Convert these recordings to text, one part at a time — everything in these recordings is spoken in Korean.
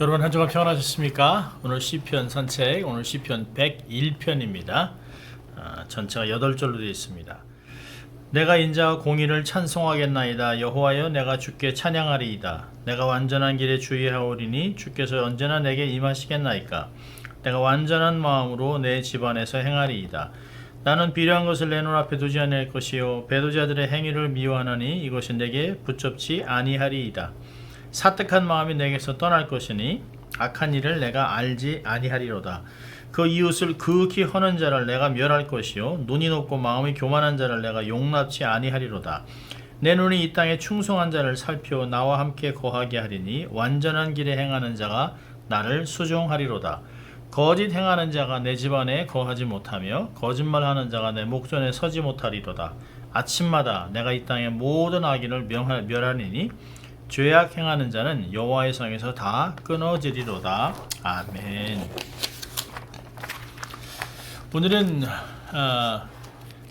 여러분 한 주간 평안하셨습니까? 오늘 시편 산책 오늘 시편 101편입니다. 아, 전체가 8절로 되어 있습니다. 내가 인자와 공의를 찬송하겠나이다 여호와여 내가 주께 찬양하리이다 내가 완전한 길에 주의하오리니 주께서 언제나 내게 임하시겠나이까 내가 완전한 마음으로 내 집안에서 행하리이다 나는 비료한 것을 내 눈앞에 두지 않을 것이요 배도자들의 행위를 미워하나니 이것이 내게 붙잡지 아니하리이다 사특한 마음이 내게서 떠날 것이니 악한 일을 내가 알지 아니하리로다. 그 이웃을 극히 허는 자를 내가 멸할 것이요 눈이 높고 마음이 교만한 자를 내가 용납치 아니하리로다. 내 눈이 이 땅에 충성한 자를 살펴 나와 함께 거하게 하리니 완전한 길에 행하는 자가 나를 수종하리로다. 거짓 행하는 자가 내 집안에 거하지 못하며 거짓말하는 자가 내 목전에 서지 못하리로다. 아침마다 내가 이 땅의 모든 악인을 멸하리니 죄악 행하는 자는 여호와의 성에서 다 끊어지리로다. 아멘. 오늘은 어,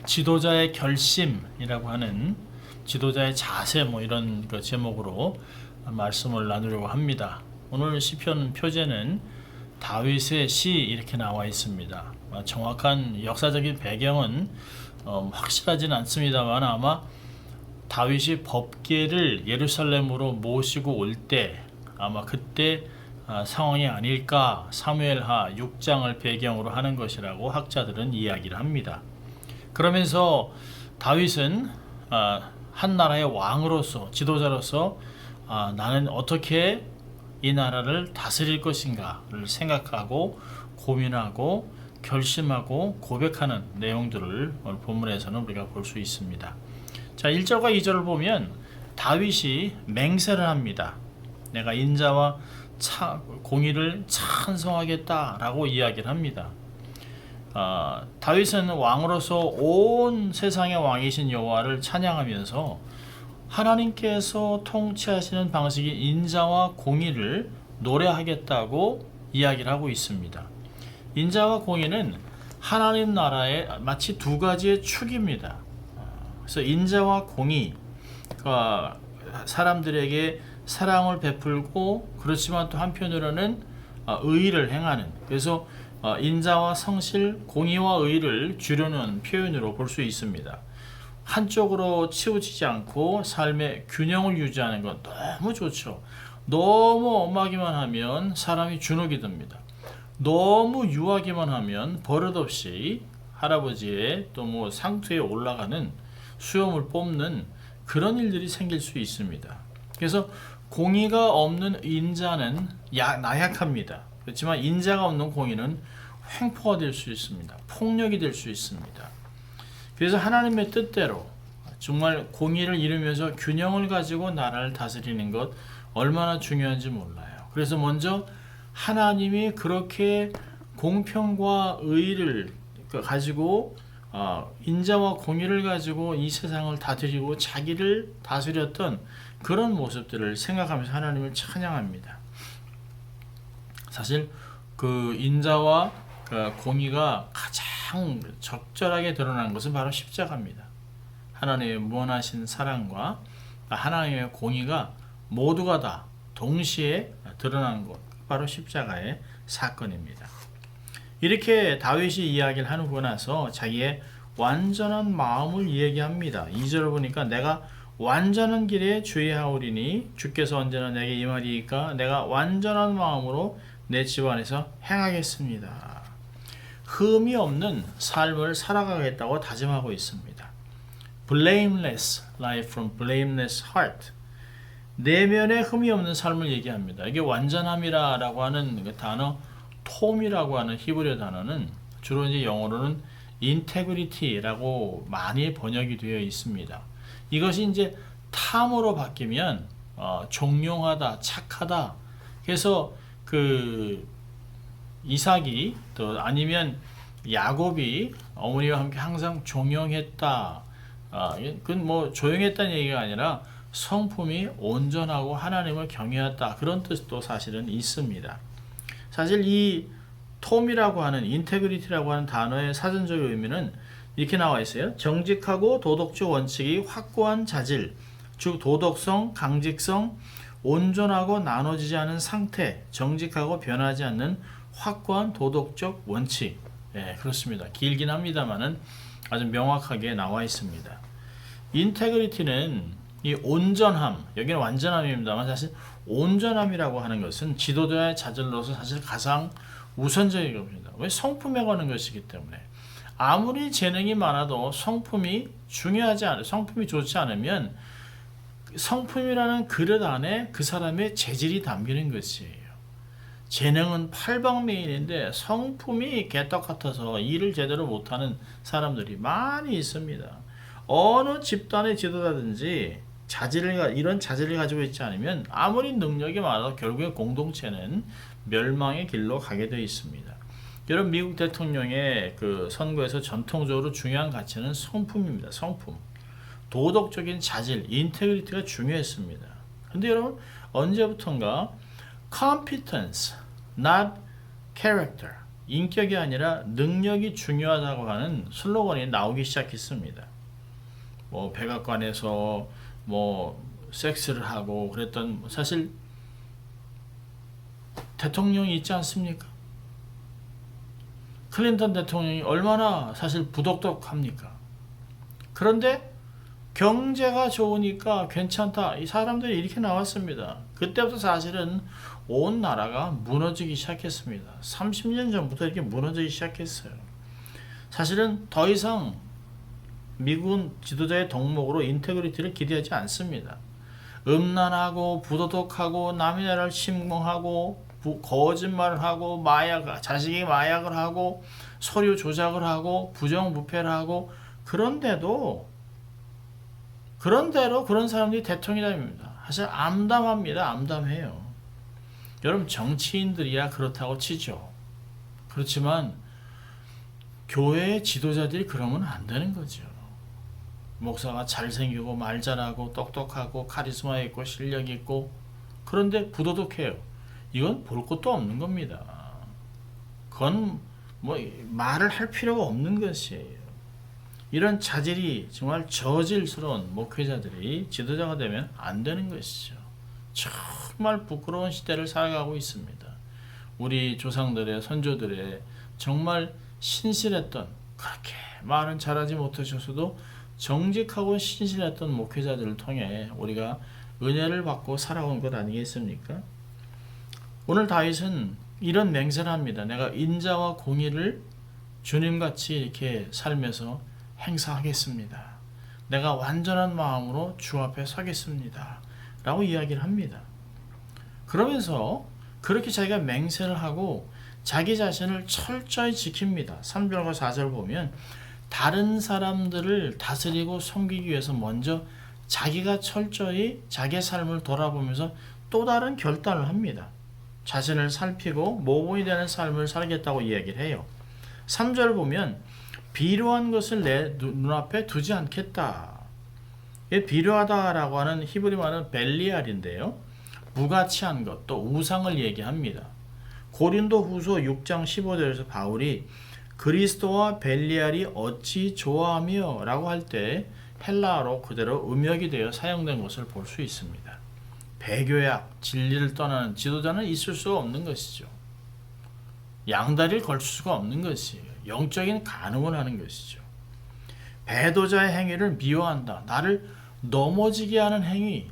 지도자의 결심이라고 하는 지도자의 자세 뭐 이런 그 제목으로 말씀을 나누려고 합니다. 오늘 시편 표제는 다윗의 시 이렇게 나와 있습니다. 어, 정확한 역사적인 배경은 어, 확실하지는 않습니다만 아마 다윗이 법계를 예루살렘으로 모시고 올 때 아마 그때 아, 상황이 아닐까 사무엘하 6장을 배경으로 하는 것이라고 학자들은 이야기를 합니다. 그러면서 다윗은 아, 한 나라의 왕으로서 지도자로서 아, 나는 어떻게 이 나라를 다스릴 것인가를 생각하고 고민하고 결심하고 고백하는 내용들을 오늘 본문에서는 우리가 볼 수 있습니다. 자, 1절과 2절을 보면 다윗이 맹세를 합니다. 내가 인자와 차, 공의를 찬송하겠다라고 이야기를 합니다. 아, 다윗은 왕으로서 온 세상의 왕이신 여호와를 찬양하면서 하나님께서 통치하시는 방식이 인자와 공의를 노래하겠다고 이야기를 하고 있습니다. 인자와 공의는 하나님 나라의 마치 두 가지의 축입니다. 그래서 인자와 공의가 사람들에게 사랑을 베풀고 그렇지만 또 한편으로는 어, 의를 행하는 그래서 어, 인자와 성실, 공의와 의를 주려는 표현으로 볼 수 있습니다. 한쪽으로 치우치지 않고 삶의 균형을 유지하는 건 너무 좋죠. 너무 엄하기만 하면 사람이 주눅이 듭니다. 너무 유하기만 하면 버릇없이 할아버지의 또 뭐 상투에 올라가는 수염을 뽑는 그런 일들이 생길 수 있습니다. 그래서 공의가 없는 인자는 야, 나약합니다. 그렇지만 인자가 없는 공의는 횡포가 될 수 있습니다. 폭력이 될 수 있습니다. 그래서 하나님의 뜻대로 정말 공의를 이루면서 균형을 가지고 나라를 다스리는 것 얼마나 중요한지 몰라요. 그래서 먼저 하나님이 그렇게 공평과 의를 가지고 어, 인자와 공의를 가지고 이 세상을 다스리고 자기를 다스렸던 그런 모습들을 생각하면서 하나님을 찬양합니다. 사실 그 인자와 그 공의가 가장 적절하게 드러난 것은 바로 십자가입니다. 하나님의 무한하신 사랑과 하나님의 공의가 모두가 다 동시에 드러난 것 바로 십자가의 사건입니다. 이렇게 다윗이 이야기를 하고 나서 자기의 완전한 마음을 얘기합니다. 2절을 보니까 내가 완전한 길에 주의하오리니 주께서 언제나 내게 임하리이까 내가 완전한 마음으로 내 집안에서 행하겠습니다. 흠이 없는 삶을 살아가겠다고 다짐하고 있습니다. Blameless life from blameless heart. 내면에 흠이 없는 삶을 얘기합니다. 이게 완전함이라고 하는 그 단어 톰이라고 하는 히브리어 단어는 주로 이제 영어로는 인테그리티라고 많이 번역이 되어 있습니다. 이것이 이제 탐으로 바뀌면 어, 종용하다, 착하다. 그래서 그 이삭이 또 아니면 야곱이 어머니와 함께 항상 종용했다. 아, 그건 뭐 조용했다는 얘기가 아니라 성품이 온전하고 하나님을 경외했다. 그런 뜻도 사실은 있습니다. 사실 이 톰이라고 하는 인테그리티라고 하는 단어의 사전적 의미는 이렇게 나와 있어요. 정직하고 도덕적 원칙이 확고한 자질, 즉 도덕성, 강직성, 온전하고 나눠지지 않은 상태, 정직하고 변하지 않는 확고한 도덕적 원칙. 예, 그렇습니다. 길긴 합니다만은 아주 명확하게 나와 있습니다. 인테그리티는 이 온전함, 여기는 완전함입니다만 사실 온전함이라고 하는 것은 지도자의 자질로서 사실 가장 우선적인 겁니다. 왜 성품에 관한 것이기 때문에 아무리 재능이 많아도 성품이 중요하지 않아 성품이 좋지 않으면 성품이라는 그릇 안에 그 사람의 재질이 담기는 것이에요. 재능은 팔방미인인데 성품이 개떡 같아서 일을 제대로 못하는 사람들이 많이 있습니다. 어느 집단의 지도자든지 자질을 가- 이런 자질을 가지고 있지 않으면 아무리 능력이 많아도 결국에 공동체는 멸망의 길로 가게 되어 있습니다. 여러분 미국 대통령의 그 선거에서 전통적으로 중요한 가치는 성품입니다. 성품. 도덕적인 자질, 인테그리티가 중요했습니다. 근데 여러분 언제부턴가 competence, not character, 인격이 아니라 능력이 중요하다고 하는 슬로건이 나오기 시작했습니다. 뭐 백악관에서 뭐 섹스를 하고 그랬던 사실 대통령이 있지 않습니까? 클린턴 대통령이 얼마나 사실 부덕덕합니까? 그런데 경제가 좋으니까 괜찮다. 이 사람들이 이렇게 나왔습니다. 그때부터 사실은 온 나라가 무너지기 시작했습니다. 30년 전부터 이렇게 무너지기 시작했어요. 사실은 더 이상 미국은 지도자의 덕목으로 인테그리티를 기대하지 않습니다. 음란하고 부도덕하고 남의 나라를 침공하고 부- 거짓말을 하고 마약 자식이 마약을 하고 서류 조작을 하고 부정부패를 하고 그런데도 그런대로 그런 사람들이 대통령입니다. 사실 암담합니다. 암담해요. 여러분 정치인들이야 그렇다고 치죠. 그렇지만 교회의 지도자들이 그러면 안 되는 거죠. 목사가 잘생기고 말 잘하고 똑똑하고 카리스마 있고 실력 있고 그런데 부도덕해요. 이건 볼 것도 없는 겁니다. 그건 뭐 말을 할 필요가 없는 것이에요. 이런 자질이 정말 저질스러운 목회자들이 지도자가 되면 안 되는 것이죠. 정말 부끄러운 시대를 살아가고 있습니다. 우리 조상들의 선조들의 정말 신실했던 그렇게 말은 잘하지 못하셨어도 정직하고 신실했던 목회자들을 통해 우리가 은혜를 받고 살아온 것 아니겠습니까? 오늘 다윗은 이런 맹세를 합니다. 내가 인자와 공의를 주님같이 이렇게 살면서 행사하겠습니다. 내가 완전한 마음으로 주 앞에 서겠습니다. 라고 이야기를 합니다. 그러면서 그렇게 자기가 맹세를 하고 자기 자신을 철저히 지킵니다. 3절과 4절 보면 다른 사람들을 다스리고 섬기기 위해서 먼저 자기가 철저히 자기의 삶을 돌아보면서 또 다른 결단을 합니다. 자신을 살피고 모범이 되는 삶을 살겠다고 이야기를 해요. 3절 보면 비료한 것을 내 눈앞에 두지 않겠다. 이 비료하다라고 하는 히브리 말은 벨리알인데요. 무가치한 것, 또 우상을 얘기합니다. 고린도 후서 6장 15절에서 바울이 그리스도와 벨리알이 어찌 좋아하며 라고 할 때 헬라어로 그대로 음역이 되어 사용된 것을 볼 수 있습니다. 배교약, 진리를 떠나는 지도자는 있을 수 없는 것이죠. 양다리를 걸칠 수가 없는 것이에요. 영적인 간음을 하는 것이죠. 배도자의 행위를 미워한다. 나를 넘어지게 하는 행위,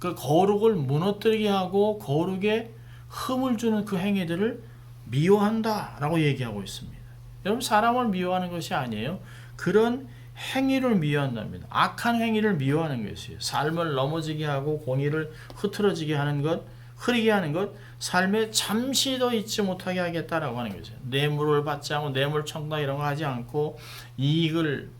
그 거룩을 무너뜨리게 하고 거룩에 흠을 주는 그 행위들을 미워한다 라고 얘기하고 있습니다. 여러분 사람을 미워하는 것이 아니에요. 그런 행위를 미워한답니다. 악한 행위를 미워하는 것이에요. 삶을 넘어지게 하고 공의를 흐트러지게 하는 것, 흐리게 하는 것, 삶에 잠시도 잊지 못하게 하겠다라고 하는 거죠. 뇌물을 받지 않고 뇌물 청탁 이런 거 하지 않고 이익을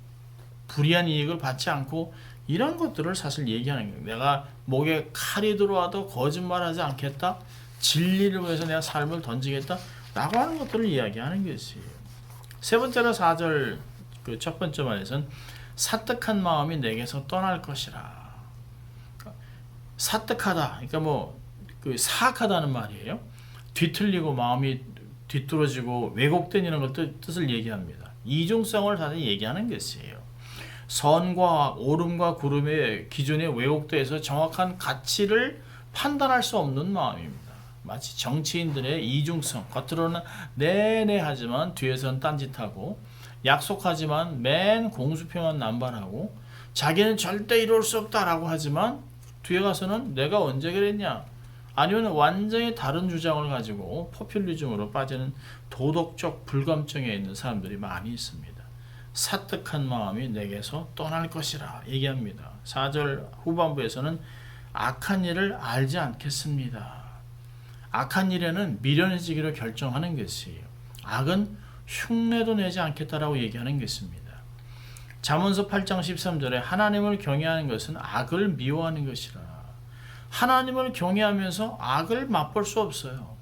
불이한 이익을 받지 않고 이런 것들을 사실 얘기하는 거예요. 내가 목에 칼이 들어와도 거짓말하지 않겠다. 진리를 위해서 내가 삶을 던지겠다. 라고 하는 것들을 이야기하는 것이에요. 세 번째로 4절 그 첫 번째 말에서는 사뜩한 마음이 내게서 떠날 것이라. 사뜩하다. 그러니까 뭐 그 사악하다는 말이에요. 뒤틀리고 마음이 뒤뚤어지고 왜곡된 이런 것들 뜻을 얘기합니다. 이중성을 사실 얘기하는 것이에요. 선과 오름과 구름의 기준에 왜곡돼서 정확한 가치를 판단할 수 없는 마음입니다. 마치 정치인들의 이중성, 겉으로는 네네 하지만 뒤에서는 딴짓하고 약속하지만 맨 공수표만 남발하고 자기는 절대 이룰 수 없다라고 하지만 뒤에 가서는 내가 언제 그랬냐 아니면 완전히 다른 주장을 가지고 포퓰리즘으로 빠지는 도덕적 불감증에 있는 사람들이 많이 있습니다. 사특한 마음이 내게서 떠날 것이라 얘기합니다. 4절 후반부에서는 악한 일을 알지 않겠습니다. 악한 일에는 미련해지기로 결정하는 것이에요. 악은 흉내도 내지 않겠다라고 얘기하는 것입니다. 잠언서 8장 13절에 하나님을 경외하는 것은 악을 미워하는 것이라. 하나님을 경외하면서 악을 맛볼 수 없어요.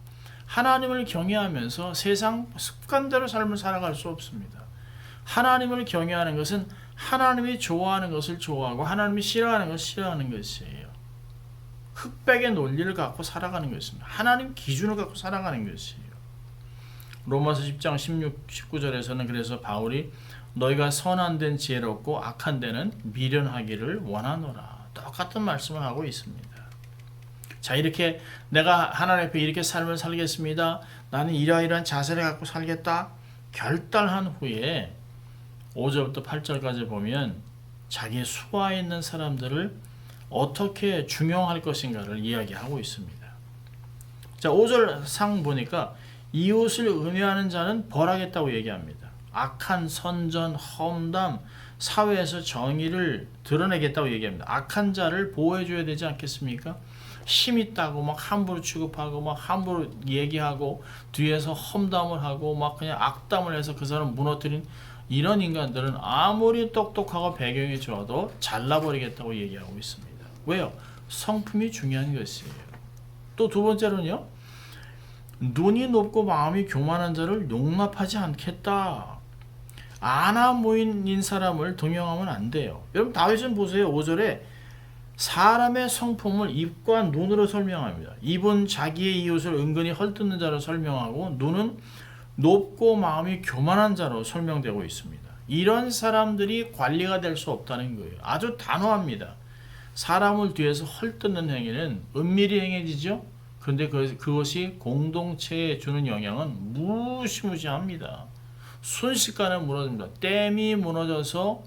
하나님을 경외하면서 세상 습관대로 삶을 살아갈 수 없습니다. 하나님을 경외하는 것은 하나님이 좋아하는 것을 좋아하고 하나님이 싫어하는 것을 싫어하는 것이에요. 흑백의 논리를 갖고 살아가는 것입니다. 하나님 기준을 갖고 살아가는 것이에요. 로마서 10장 16, 19절에서는 그래서 바울이 너희가 선한 데는 지혜롭고 악한 데는 미련하기를 원하노라. 똑같은 말씀을 하고 있습니다. 자 이렇게 내가 하나님 앞에 이렇게 삶을 살겠습니다. 나는 이러이러한 자세를 갖고 살겠다. 결단한 후에 5절부터 8절까지 보면 자기의 수하에 있는 사람들을 어떻게 중용할 것인가를 이야기하고 있습니다. 자, 5절 상 보니까 이웃을 음해하는 자는 벌하겠다고 얘기합니다. 악한 선전, 험담, 사회에서 정의를 드러내겠다고 얘기합니다. 악한 자를 보호해줘야 되지 않겠습니까? 힘 있다고 막 함부로 취급하고 막 함부로 얘기하고 뒤에서 험담을 하고 막 그냥 악담을 해서 그 사람 무너뜨린 이런 인간들은 아무리 똑똑하고 배경이 좋아도 잘라버리겠다고 얘기하고 있습니다. 왜요? 성품이 중요한 것이에요. 또 두 번째로는요. 눈이 높고 마음이 교만한 자를 용납하지 않겠다. 아나 모인인 사람을 동경하면 안 돼요. 여러분 다윗은 보세요. 5절에 사람의 성품을 입과 눈으로 설명합니다. 입은 자기의 이웃을 은근히 헐뜯는 자로 설명하고 눈은 높고 마음이 교만한 자로 설명되고 있습니다. 이런 사람들이 관리가 될 수 없다는 거예요. 아주 단호합니다. 사람을 뒤에서 헐뜯는 행위는 은밀히 행해지죠. 그런데 그, 그것이 공동체에 주는 영향은 무시무시합니다. 순식간에 무너집니다. 댐이 무너져서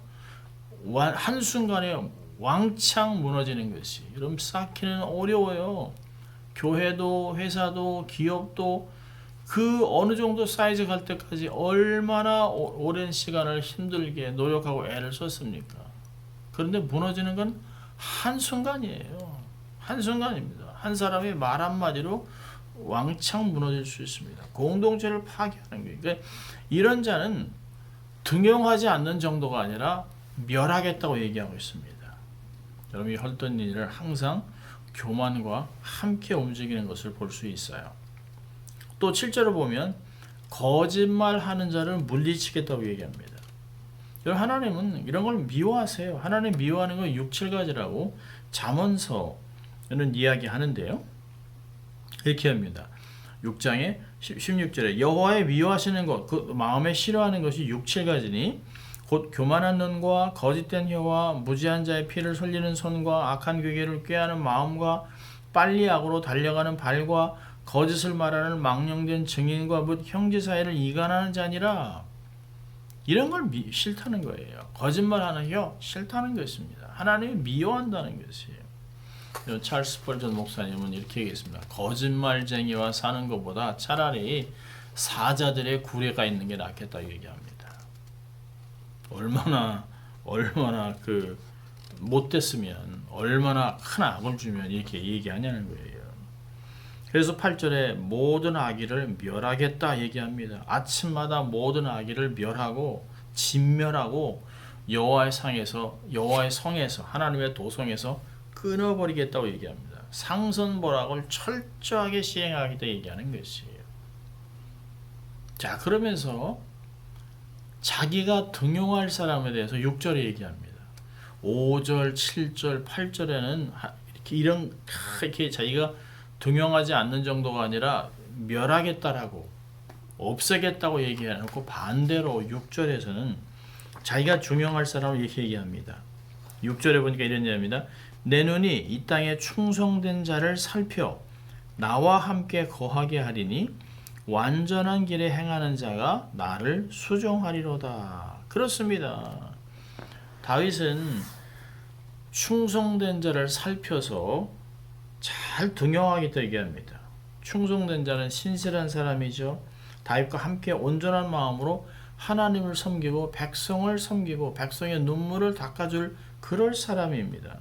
한순간에 왕창 무너지는 것이 여러분 쌓기는 어려워요. 교회도 회사도 기업도 그 어느 정도 사이즈 갈 때까지 얼마나 오, 오랜 시간을 힘들게 노력하고 애를 썼습니까? 그런데 무너지는 건 한순간이에요. 한순간입니다. 한 사람의 말 한마디로 왕창 무너질 수 있습니다. 공동체를 파괴하는 거예요. 그러니까 이런 자는 등용하지 않는 정도가 아니라 멸하겠다고 얘기하고 있습니다. 여러분이 헐던 일을 항상 교만과 함께 움직이는 것을 볼 수 있어요. 또 7절을 보면 거짓말하는 자를 물리치겠다고 얘기합니다. 여러분 하나님은 이런 걸 미워하세요. 하나님 미워하는 건 6, 7가지라고 잠언서는 이야기하는데요. 이렇게 합니다. 6장에 16절에 여호와의 미워하시는 것, 그 마음에 싫어하는 것이 6, 7가지니 곧 교만한 눈과 거짓된 혀와 무지한 자의 피를 흘리는 손과 악한 괴계를 꾀하는 마음과 빨리 악으로 달려가는 발과 거짓을 말하는 망령된 증인과 묻 형제 사이를 이간하는 자니라 이런 걸 미, 싫다는 거예요. 거짓말하는 혀 싫다는 것입니다. 하나님이 미워한다는 것이에요. 찰스 펄전 목사님은 이렇게 얘기했습니다. 거짓말쟁이와 사는 것보다 차라리 사자들의 구레가 있는 게 낫겠다 얘기합니다. 얼마나 얼마나 그 못됐으면 얼마나 큰 악을 주면 이렇게 얘기하냐는 거예요. 그래서 8절에 모든 악의를 멸하겠다 얘기합니다. 아침마다 모든 악의를 멸하고 진멸하고 여호와의 상에서 여호와의 성에서 하나님의 도성에서 끊어버리겠다고 얘기합니다. 상선보락을 철저하게 시행하겠다 얘기하는 것이에요. 자 그러면서 자기가 등용할 사람에 대해서 6절에 얘기합니다. 5절, 7절, 8절에는 이렇게 이런 이렇게 자기가 등용하지 않는 정도가 아니라 멸하겠다라고 없애겠다고 얘기해놓고 반대로 6절에서는 자기가 중용할 사람을 이렇게 얘기합니다. 6절에 보니까 이런 얘기입니다. 내 눈이 이 땅에 충성된 자를 살펴 나와 함께 거하게 하리니 완전한 길에 행하는 자가 나를 수종하리로다. 그렇습니다. 다윗은 충성된 자를 살펴서 잘 등용하겠다 얘기합니다. 충성된 자는 신실한 사람이죠. 다윗과 함께 온전한 마음으로 하나님을 섬기고 백성을 섬기고 백성의 눈물을 닦아줄 그럴 사람입니다.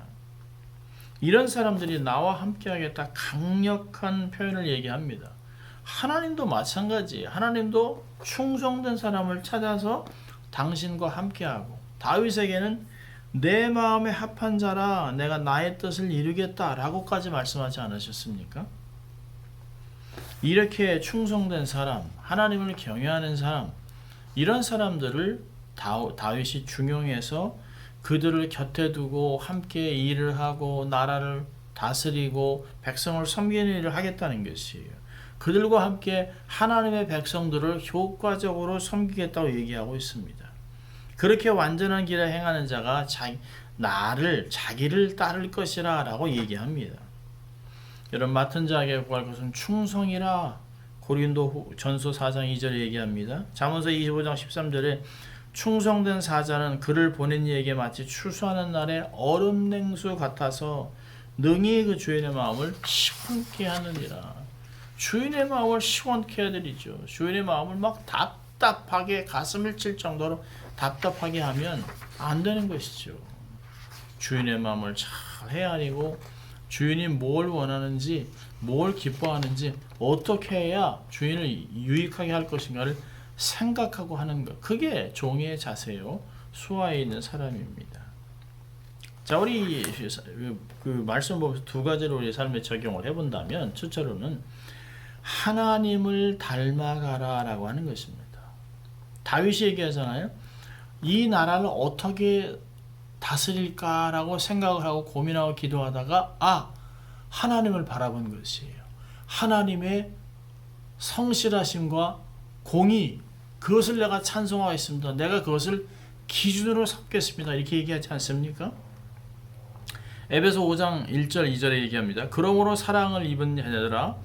이런 사람들이 나와 함께하겠다 강력한 표현을 얘기합니다. 하나님도 마찬가지. 하나님도 충성된 사람을 찾아서 당신과 함께하고 다윗에게는 내 마음에 합한 자라 내가 나의 뜻을 이루겠다라고까지 말씀하지 않으셨습니까? 이렇게 충성된 사람, 하나님을 경외하는 사람, 이런 사람들을 다, 다윗이 중용해서 그들을 곁에 두고 함께 일을 하고 나라를 다스리고 백성을 섬기는 일을 하겠다는 것이에요. 그들과 함께 하나님의 백성들을 효과적으로 섬기겠다고 얘기하고 있습니다. 그렇게 완전한 길을 행하는 자가 자, 나를 자기를 따를 것이라라고 얘기합니다. 여러분 맡은 자에게 구할 것은 충성이라 고린도 전서 4장 2절에 얘기합니다. 잠언서 25장 13절에 충성된 사자는 그를 보낸 이에게 마치 추수하는 날에 얼음 냉수 같아서 능히 그 주인의 마음을 시원케 하느니라. 주인의 마음을 시원케 해드리죠. 주인의 마음을 막 답답하게 가슴을 칠 정도로 답답하게 하면 안 되는 것이죠. 주인의 마음을 잘 헤아리고 주인이 뭘 원하는지 뭘 기뻐하는지 어떻게 해야 주인을 유익하게 할 것인가를 생각하고 하는 것 그게 종의 자세요 수화에 있는 사람입니다. 자 우리 그 말씀 보면서 두 가지로 우리 삶에 적용을 해본다면 첫째로는 하나님을 닮아가라 라고 하는 것입니다. 다윗이 얘기하잖아요. 이 나라를 어떻게 다스릴까라고 생각을 하고 고민하고 기도하다가 아 하나님을 바라본 것이에요. 하나님의 성실하심과 공의 그것을 내가 찬송하겠습니다. 내가 그것을 기준으로 삼겠습니다. 이렇게 얘기하지 않습니까? 에베소 5장 1절 2절에 얘기합니다. 그러므로 사랑을 입은 자녀들아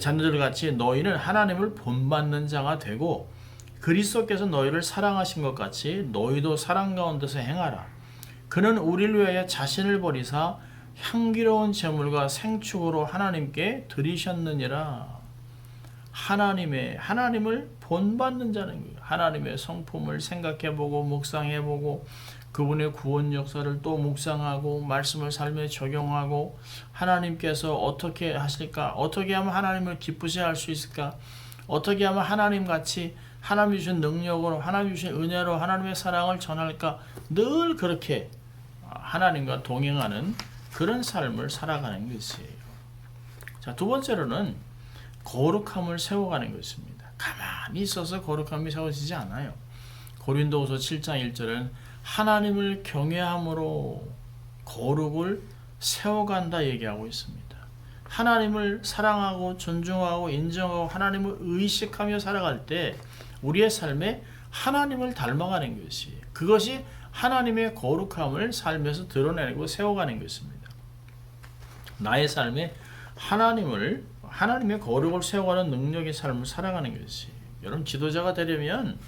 자녀들 같이 너희는 하나님을 본받는 자가 되고 그리스도께서 너희를 사랑하신 것 같이 너희도 사랑 가운데서 행하라. 그는 우리를 위하여 자신을 버리사 향기로운 제물과 생축으로 하나님께 드리셨느니라. 하나님의 하나님을 본받는 자는 거예요. 하나님의 성품을 생각해보고 묵상해보고 그분의 구원 역사를 또 묵상하고 말씀을 삶에 적용하고 하나님께서 어떻게 하실까? 어떻게 하면 하나님을 기쁘시 할 수 있을까? 어떻게 하면 하나님 같이 하나님 주신 능력으로 하나님 주신 은혜로 하나님의 사랑을 전할까? 늘 그렇게 하나님과 동행하는 그런 삶을 살아가는 것이에요. 자, 두 번째로는 거룩함을 세워가는 것입니다. 가만히 있어서 거룩함이 세워지지 않아요. 고린도후서 7장 1절은 하나님을 경외함으로 거룩을 세워간다 얘기하고 있습니다. 하나님을 사랑하고 존중하고 인정하고 하나님을 의식하며 살아갈 때 우리의 삶에 하나님을 닮아가는 것이 그것이 하나님의 거룩함을 삶에서 드러내고 세워가는 것입니다. 나의 삶에 하나님을 하나님의 거룩을 세워가는 능력의 삶을 살아가는 것이 여러분 지도자가 되려면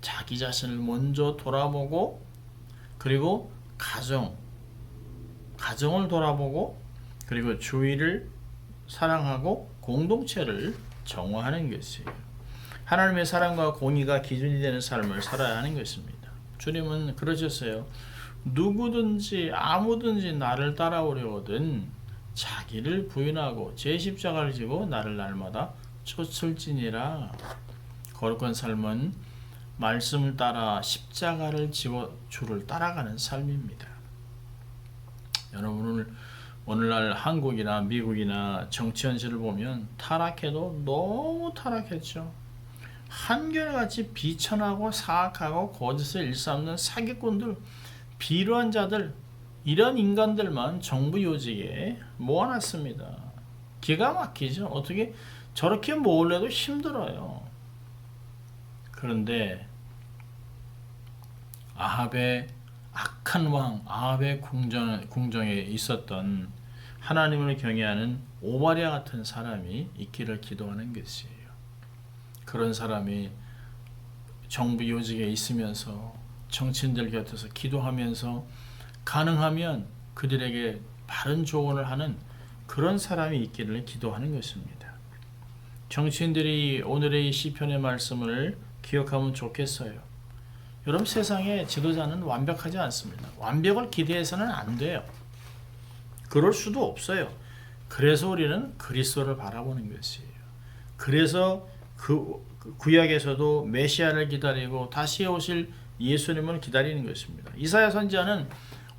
자기 자신을 먼저 돌아보고 그리고 가정 가정을 돌아보고 그리고 주위를 사랑하고 공동체를 정화하는 것이에요. 하나님의 사랑과 공의가 기준이 되는 삶을 살아야 하는 것입니다. 주님은 그러셨어요. 누구든지 아무든지 나를 따라오려거든 자기를 부인하고 제 십자가를 지고 나를 날마다 쫓을지니라. 거룩한 삶은 말씀을 따라 십자가를 지워 주를 따라가는 삶입니다. 여러분 오늘 오늘날 한국이나 미국이나 정치 현실을 보면 타락해도 너무 타락했죠. 한결같이 비천하고 사악하고 거짓을 일삼는 사기꾼들, 비루한 자들 이런 인간들만 정부 요직에 모아놨습니다. 기가 막히죠. 어떻게 저렇게 모으려도 힘들어요. 그런데 아합의 악한 왕 아합의 궁정, 궁정에 있었던 하나님을 경외하는 오바리아 같은 사람이 있기를 기도하는 것이에요. 그런 사람이 정부 요직에 있으면서 정치인들 곁에서 기도하면서 가능하면 그들에게 바른 조언을 하는 그런 사람이 있기를 기도하는 것입니다. 정치인들이 오늘의 이 시편의 말씀을 기억하면 좋겠어요. 여러분 세상에 지도자는 완벽하지 않습니다. 완벽을 기대해서는 안 돼요. 그럴 수도 없어요. 그래서 우리는 그리스도를 바라보는 것이에요. 그래서 그 구약에서도 메시아를 기다리고 다시 오실 예수님을 기다리는 것입니다. 이사야 선지자는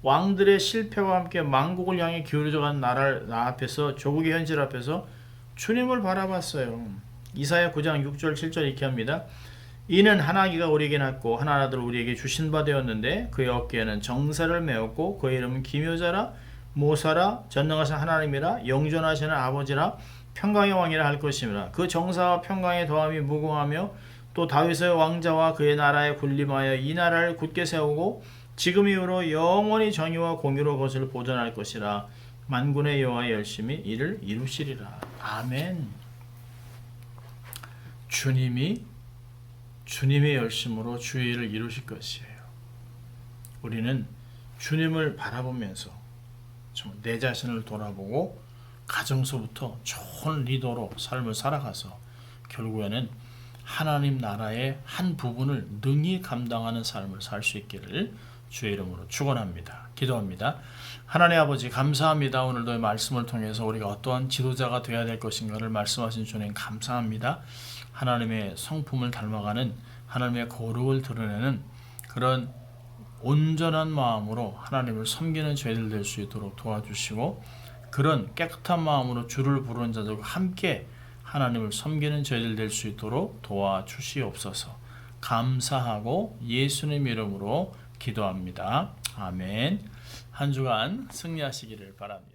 왕들의 실패와 함께 만국을 향해 기울어져간 나라를 나 앞에서 조국의 현실 앞에서 주님을 바라봤어요. 이사야 9장 6절 7절 이렇게 합니다. 이는 하나기가 우리에게 낳고 하나 아들 우리에게 주신 바 되었는데 그의 어깨에는 정사를 메었고 그의 이름은 기묘자라 모사라 전능하신 하나님이라 영존하시는 아버지라 평강의 왕이라 할 것임이라 그 정사와 평강의 더함이 무궁하며 또 다윗의 왕자와 그의 나라에 군림하여 이 나라를 굳게 세우고 지금 이후로 영원히 정의와 공의로 그것을 보존할 것이라 만군의 여호와의 열심히 이를 이루시리라. 아멘. 주님이 주님의 열심으로 주의 일을 이루실 것이에요. 우리는 주님을 바라보면서 좀 내 자신을 돌아보고 가정서부터 좋은 리더로 삶을 살아가서 결국에는 하나님 나라의 한 부분을 능히 감당하는 삶을 살 수 있기를 주의 이름으로 축원합니다. 기도합니다. 하나님 아버지 감사합니다. 오늘도 말씀을 통해서 우리가 어떠한 지도자가 되어야 될 것인가를 말씀하신 주님 감사합니다. 하나님의 성품을 닮아가는 하나님의 거룩을 드러내는 그런 온전한 마음으로 하나님을 섬기는 죄들 될 수 있도록 도와주시고 그런 깨끗한 마음으로 주를 부르는 자들과 함께 하나님을 섬기는 저희들 될 수 있도록 도와주시옵소서. 감사하고 예수님 이름으로 기도합니다. 아멘. 한 주간 승리하시기를 바랍니다.